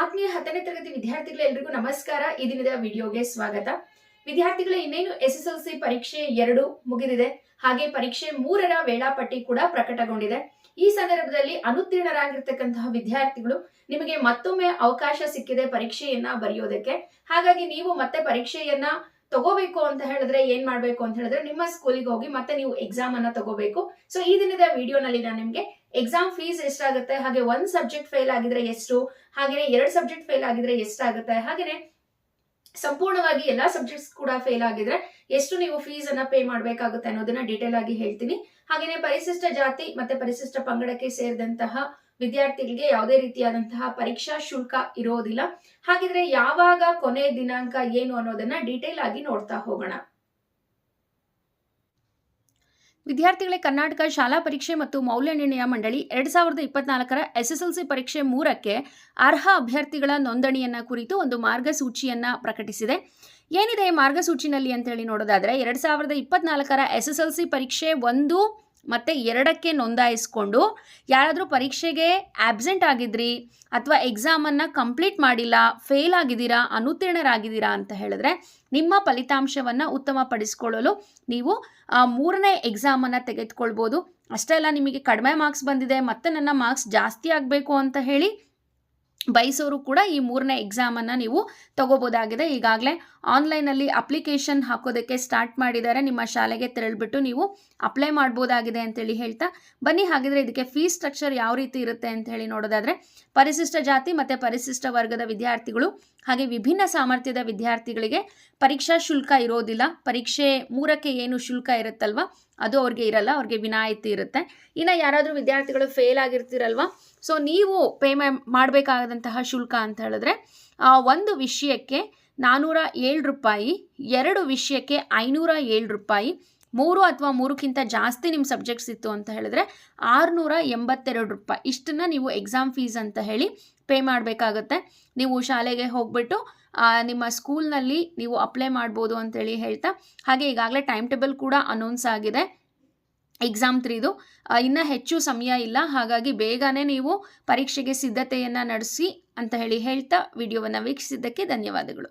ಆತ್ಮೀಯ ಹತ್ತನೇ ತರಗತಿ ವಿದ್ಯಾರ್ಥಿಗಳೆಲ್ಲರಿಗೂ ನಮಸ್ಕಾರ. ಈ ದಿನದ ವಿಡಿಯೋಗೆ ಸ್ವಾಗತ. ವಿದ್ಯಾರ್ಥಿಗಳ, ಇನ್ನೇನು ಎಸ್ ಎಸ್ ಎಲ್ ಸಿ ಪರೀಕ್ಷೆ ಎರಡು ಮುಗಿದಿದೆ. ಹಾಗೆ ಪರೀಕ್ಷೆ ಮೂರರ ವೇಳಾಪಟ್ಟಿ ಕೂಡ ಪ್ರಕಟಗೊಂಡಿದೆ. ಈ ಸಂದರ್ಭದಲ್ಲಿ ಅನುತ್ತೀರ್ಣರಾಗಿರ್ತಕ್ಕಂತಹ ವಿದ್ಯಾರ್ಥಿಗಳು ನಿಮಗೆ ಮತ್ತೊಮ್ಮೆ ಅವಕಾಶ ಸಿಕ್ಕಿದೆ ಪರೀಕ್ಷೆಯನ್ನ ಬರೆಯೋದಕ್ಕೆ. ಹಾಗಾಗಿ ನೀವು ಮತ್ತೆ ಪರೀಕ್ಷೆಯನ್ನ ತಗೋಬೇಕು ಅಂತ ಹೇಳಿದ್ರೆ ಏನ್ ಮಾಡ್ಬೇಕು ಅಂತ ಹೇಳಿದ್ರೆ ನಿಮ್ಮ ಸ್ಕೂಲಿಗೆ ಹೋಗಿ ಮತ್ತೆ ನೀವು ಎಕ್ಸಾಮ್ ಅನ್ನ ತಗೋಬೇಕು. ಸೊ ಈ ದಿನದ ವಿಡಿಯೋನಲ್ಲಿ ನಾನು ನಿಮ್ಗೆ ಎಕ್ಸಾಮ್ ಫೀಸ್ ಎಷ್ಟಾಗುತ್ತೆ, ಹಾಗೆ ಒಂದ್ ಸಬ್ಜೆಕ್ಟ್ ಫೇಲ್ ಆಗಿದ್ರೆ ಎಷ್ಟು ಹಾಗೆಯೇ ಎರಡ್ ಸಬ್ಜೆಕ್ಟ್ ಫೇಲ್ ಆಗಿದ್ರೆ ಎಷ್ಟಾಗುತ್ತೆ, ಹಾಗೇನೆ ಸಂಪೂರ್ಣವಾಗಿ ಎಲ್ಲಾ ಸಬ್ಜೆಕ್ಟ್ಸ್ ಕೂಡ ಫೇಲ್ ಆಗಿದ್ರೆ ಎಷ್ಟು ನೀವು ಫೀಸ್ ಅನ್ನ ಪೇ ಮಾಡ್ಬೇಕಾಗುತ್ತೆ ಅನ್ನೋದನ್ನ ಡೀಟೇಲ್ ಆಗಿ ಹೇಳ್ತೀನಿ. ಹಾಗೆಯೇ ಪರಿಶಿಷ್ಟ ಜಾತಿ ಮತ್ತೆ ಪರಿಶಿಷ್ಟ ಪಂಗಡಕ್ಕೆ ಸೇರಿದಂತಹ ವಿದ್ಯಾರ್ಥಿಗಳಿಗೆ ಯಾವುದೇ ರೀತಿಯಾದಂತಹ ಪರೀಕ್ಷಾ ಶುಲ್ಕ ಇರೋದಿಲ್ಲ. ಹಾಗಿದ್ರೆ ಯಾವಾಗ ಕೊನೆ ದಿನಾಂಕ ಏನು ಅನ್ನೋದನ್ನ ಡೀಟೇಲ್ ಆಗಿ ನೋಡ್ತಾ ಹೋಗೋಣ. ವಿದ್ಯಾರ್ಥಿಗಳೇ, ಕರ್ನಾಟಕ ಶಾಲಾ ಪರೀಕ್ಷೆ ಮತ್ತು ಮೌಲ್ಯ ನಿರ್ಣಯ ಮಂಡಳಿ ಎರಡ್ ಸಾವಿರದ ಇಪ್ಪತ್ನಾಲ್ಕರ ಎಸ್ಎಸ್ಎಲ್ಸಿ ಪರೀಕ್ಷೆ ಮೂರಕ್ಕೆ ಅರ್ಹ ಅಭ್ಯರ್ಥಿಗಳ ನೋಂದಣಿಯನ್ನ ಕುರಿತು ಒಂದು ಮಾರ್ಗಸೂಚಿಯನ್ನ ಪ್ರಕಟಿಸಿದೆ. ಏನಿದೆ ಈ ಮಾರ್ಗಸೂಚಿನಲ್ಲಿ ಅಂತೇಳಿ ನೋಡೋದಾದ್ರೆ ಎರಡ್ ಸಾವಿರದ ಇಪ್ಪತ್ನಾಲ್ಕರ ಎಸ್ಎಸ್ಎಲ್ಸಿ ಪರೀಕ್ಷೆ ಒಂದು ಮತ್ತು ಎರಡಕ್ಕೆ ನೋಂದಾಯಿಸ್ಕೊಂಡು ಯಾರಾದರೂ ಪರೀಕ್ಷೆಗೆ ಆಬ್ಸೆಂಟ್ ಆಗಿದ್ರಿ ಅಥವಾ ಎಕ್ಸಾಮನ್ನು ಕಂಪ್ಲೀಟ್ ಮಾಡಿಲ್ಲ ಫೇಲ್ ಆಗಿದ್ದೀರಾ, ಅನುತ್ತೀರ್ಣರಾಗಿದ್ದೀರಾ ಅಂತ ಹೇಳಿದ್ರೆ ನಿಮ್ಮ ಫಲಿತಾಂಶವನ್ನು ಉತ್ತಮಪಡಿಸ್ಕೊಳ್ಳಲು ನೀವು ಮೂರನೇ ಎಕ್ಸಾಮನ್ನು ತೆಗೆದುಕೊಳ್ಬೋದು. ಅಷ್ಟೇ ಅಲ್ಲ ನಿಮಗೆ ಕಡಿಮೆ ಮಾರ್ಕ್ಸ್ ಬಂದಿದೆ, ಮತ್ತು ನನ್ನ ಮಾರ್ಕ್ಸ್ ಜಾಸ್ತಿ ಆಗಬೇಕು ಅಂತ ಹೇಳಿ ಬಯಸೋರು ಕೂಡ ಈ ಮೂರನೇ ಎಕ್ಸಾಮನ್ನು ನೀವು ತಗೋಬೋದಾಗಿದೆ. ಈಗಾಗಲೇ ಆನ್ಲೈನಲ್ಲಿ ಅಪ್ಲಿಕೇಶನ್ ಹಾಕೋದಕ್ಕೆ ಸ್ಟಾರ್ಟ್ ಮಾಡಿದ್ದಾರೆ. ನಿಮ್ಮ ಶಾಲೆಗೆ ತೆರಳಿಬಿಟ್ಟು ನೀವು ಅಪ್ಲೈ ಮಾಡ್ಬೋದಾಗಿದೆ ಅಂತೇಳಿ ಹೇಳ್ತಾ ಬನ್ನಿ. ಹಾಗಿದ್ರೆ ಇದಕ್ಕೆ ಫೀಸ್ ಸ್ಟ್ರಕ್ಚರ್ ಯಾವ ರೀತಿ ಇರುತ್ತೆ ಅಂತ ಹೇಳಿ ನೋಡೋದಾದ್ರೆ ಪರಿಶಿಷ್ಟ ಜಾತಿ ಮತ್ತು ಪರಿಶಿಷ್ಟ ವರ್ಗದ ವಿದ್ಯಾರ್ಥಿಗಳು ಹಾಗೆ ವಿಭಿನ್ನ ಸಾಮರ್ಥ್ಯದ ವಿದ್ಯಾರ್ಥಿಗಳಿಗೆ ಪರೀಕ್ಷಾ ಶುಲ್ಕ ಇರೋದಿಲ್ಲ. ಪರೀಕ್ಷೆ ಮೂರಕ್ಕೆ ಏನು ಶುಲ್ಕ ಇರುತ್ತಲ್ವ? ಅದು ಅವ್ರಿಗೆ ಇರಲ್ಲ, ಅವ್ರಿಗೆ ವಿನಾಯಿತಿ ಇರುತ್ತೆ. ಇನ್ನು ಯಾರಾದರೂ ವಿದ್ಯಾರ್ಥಿಗಳು ಫೇಲ್ ಆಗಿರ್ತೀರಲ್ವ? ಸೊ ನೀವು ಪೇ ಮಾಡಬೇಕಾದಂತಹ ಶುಲ್ಕ ಅಂತ ಹೇಳಿದ್ರೆ ಒಂದು ವಿಷಯಕ್ಕೆ ನಾನ್ನೂರ ಏಳು ರೂಪಾಯಿ, ಎರಡು ವಿಷಯಕ್ಕೆ ಐನೂರ ಏಳು ರೂಪಾಯಿ ಮೂರು ಅಥವಾ ಮೂರಕ್ಕಿಂತ ಜಾಸ್ತಿ ನಿಮ್ಮ ಸಬ್ಜೆಕ್ಟ್ಸ್ ಇತ್ತು ಅಂತ ಹೇಳಿದ್ರೆ ಆರುನೂರ ಎಂಬತ್ತೆರಡು ರೂಪಾಯಿ. ಇಷ್ಟನ್ನು ನೀವು ಎಕ್ಸಾಮ್ ಫೀಸ್ ಅಂತ ಹೇಳಿ ಪೇ ಮಾಡಬೇಕಾಗತ್ತೆ. ನೀವು ಶಾಲೆಗೆ ಹೋಗ್ಬಿಟ್ಟು ನಿಮ್ಮ ಸ್ಕೂಲ್ನಲ್ಲಿ ನೀವು ಅಪ್ಲೈ ಮಾಡ್ಬೋದು ಅಂತೇಳಿ ಹೇಳ್ತಾ, ಹಾಗೆ ಈಗಾಗಲೇ ಟೈಮ್ ಟೇಬಲ್ ಕೂಡ ಅನೌನ್ಸ್ ಆಗಿದೆ. ಎಕ್ಸಾಮ್ ತ್ರೀದು ಇನ್ನೂ ಹೆಚ್ಚು ಸಮಯ ಇಲ್ಲ. ಹಾಗಾಗಿ ಬೇಗನೆ ನೀವು ಪರೀಕ್ಷೆಗೆ ಸಿದ್ಧತೆಯನ್ನು ನಡೆಸಿ ಅಂತ ಹೇಳಿ ಹೇಳ್ತಾ ವಿಡಿಯೋವನ್ನು ವೀಕ್ಷಿಸಿದ್ದಕ್ಕೆ ಧನ್ಯವಾದಗಳು.